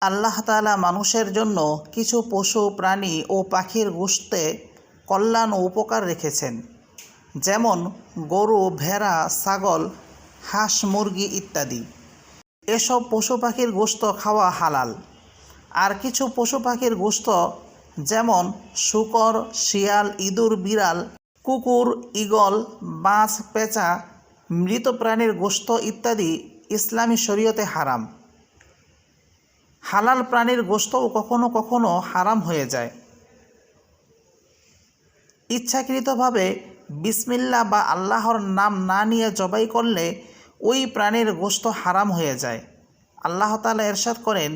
আল্লাহ তাআলা মানুষের জন্য কিছু পশু, প্রাণী ও পাখির গোশতে কল্যাণ ও উপকার রেখেছেন। যেমন গরু, ভেড়া, ছাগল, হাঁস, মুরগি ইত্যাদি। এসব পশু পাখির গোশত খাওয়া হালাল। আর কিছু পশু পাখির গোশত যেমন শুকর, শিয়াল, ইঁদুর, বিড়াল, কুকুর, ঈগল বাঁশ পেঁচা, মৃত প্রাণীর গোশত ইত্যাদি ইসলামী শরীয়তে হারাম। হালাল প্রাণীর গোশতও কখনো কখনো হারাম হয়ে যায়। ইচ্ছাকৃতভাবে বিসমিল্লা বা আল্লাহর নাম না নিয়ে জবাই করলে ওই প্রাণীর গোশত হারাম হয়ে যায়। আল্লাহ তালা এরশাদ করেন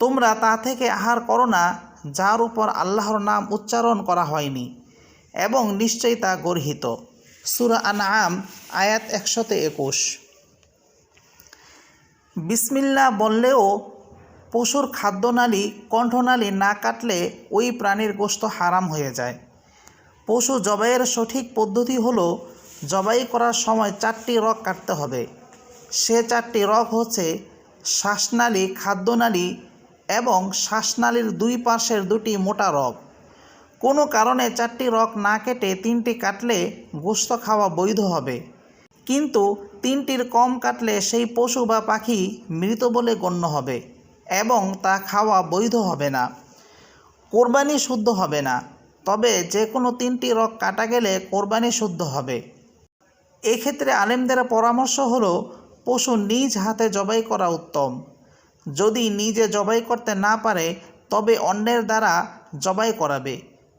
তোমরা তা থেকে আহার করো না, যার উপর আল্লাহর নাম উচ্চারণ করা হয়নি। এবং নিশ্চয়ই তা গর্হিত। সুরা আনআম, আয়াত একশতে একুশ। বিসমিল্লা বললেও পশুর খাদ্যনালী, কণ্ঠনালী না কাটলে ওই প্রাণীর গোস্ত হারাম হয়ে যায়। পশু জবাইয়ের সঠিক পদ্ধতি হলো জবাই করার সময় চারটি রগ কাটতে হবে। সে চারটি রগ হচ্ছে শ্বাসনালী, খাদ্যনালী এবং শ্বাসনালীর দুই পাশের দুটি মোটা রগ। কোনো কারণে চারটি রগ না কেটে তিনটি কাটলে গোশত খাওয়া বৈধ হবে। কিন্তু তিনটির কম কাটলে সেই পশু বা পাখি মৃত বলে গণ্য হবে এবং তা খাওয়া বৈধ হবে না। কোরবানি শুদ্ধ হবে না, তবে যে কোনো তিনটি রগ কাটা গেলে কোরবানি শুদ্ধ হবে। এক্ষেত্রে আলেমদের পরামর্শ হলো, পশু নিজ হাতে জবাই করা উত্তম। যদি নিজে জবাই করতে না পারে, তবে অন্যের দ্বারা জবাই করাবে।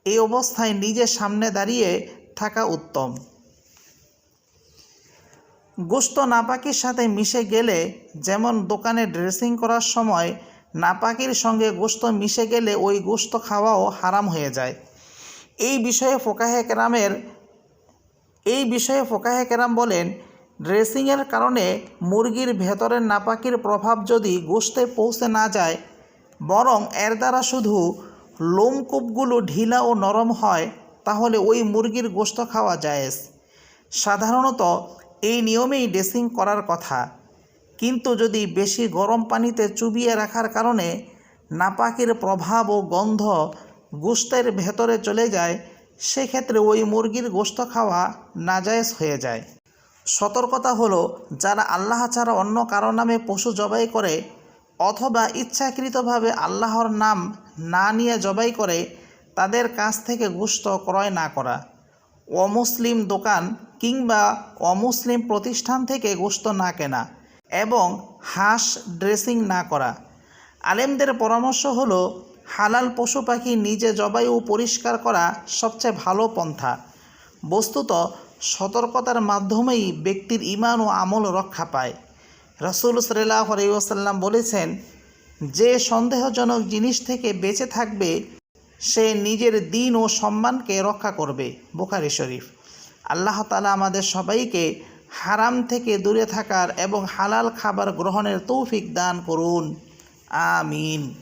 এই অবস্থায় নিজের সামনে দাঁড়িয়ে থাকা উত্তম। গোস্ত নাপাকির সাথে মিশে গেলে যেমন দোকানে ড্রেসিং করার সময় নাপাকির সঙ্গে গোস্ত মিশে গেলে ওই গোস্ত খাওয়াও হারাম হয়ে যায়। এই বিষয়ে ফোকাহে কেরামের, এই বিষয়ে ফোকাহে কেরাম বলেন, ড্রেসিংয়ের কারণে মুরগির ভেতরের নাপাকির প্রভাব যদি গোস্তে পৌঁছে না যায়, বরং এর দ্বারা শুধু লোমকূপগুলো ঢিলা ও নরম হয়, তাহলে ওই মুরগির গোস্ত খাওয়া জায়েজ। সাধারণত এই নিয়মেই ড্রেসিং করার কথা। কিন্তু যদি বেশি গরম পানিতে চুবিয়ে রাখার কারণে নাপাকির প্রভাব ও গন্ধ গোস্তের ভেতরে চলে যায়, সেক্ষেত্রে ওই মুরগির গোস্ত খাওয়া নাজায়েজ হয়ে যায়। সতর্কতা হলো, যারা আল্লাহ ছাড়া অন্য কারও নামে পশু জবাই করে অথবা ইচ্ছাকৃতভাবে আল্লাহর নাম না নিয়ে জবাই করে তাদের কাছ থেকে গোস্ত ক্রয় না করা। অমুসলিম দোকান কিংবা অমুসলিম প্রতিষ্ঠান থেকে গোস্ত না কেনা এবং হাঁস ড্রেসিং না করা। আলেমদের পরামর্শ হলো, হালাল পশু পাখি নিজে জবাই ও পরিষ্কার করা সবচেয়ে ভালো পন্থা। বস্তুত সতর্কতার মাধ্যমেই ব্যক্তির ইমান ও আমল রক্ষা পায়। রসুল সাল্লাহ হরিউসাল্লাম বলেছেন, যে সন্দেহজনক জিনিস থেকে বেঁচে থাকবে, সে নিজের দিন ও সম্মানকে রক্ষা করবে। বোখারি শরীফ। আল্লাহ তালা আমাদের সবাইকে হারাম থেকে দূরে থাকার এবং হালাল খাবার গ্রহণের তৌফিক দান করুন। আমিন।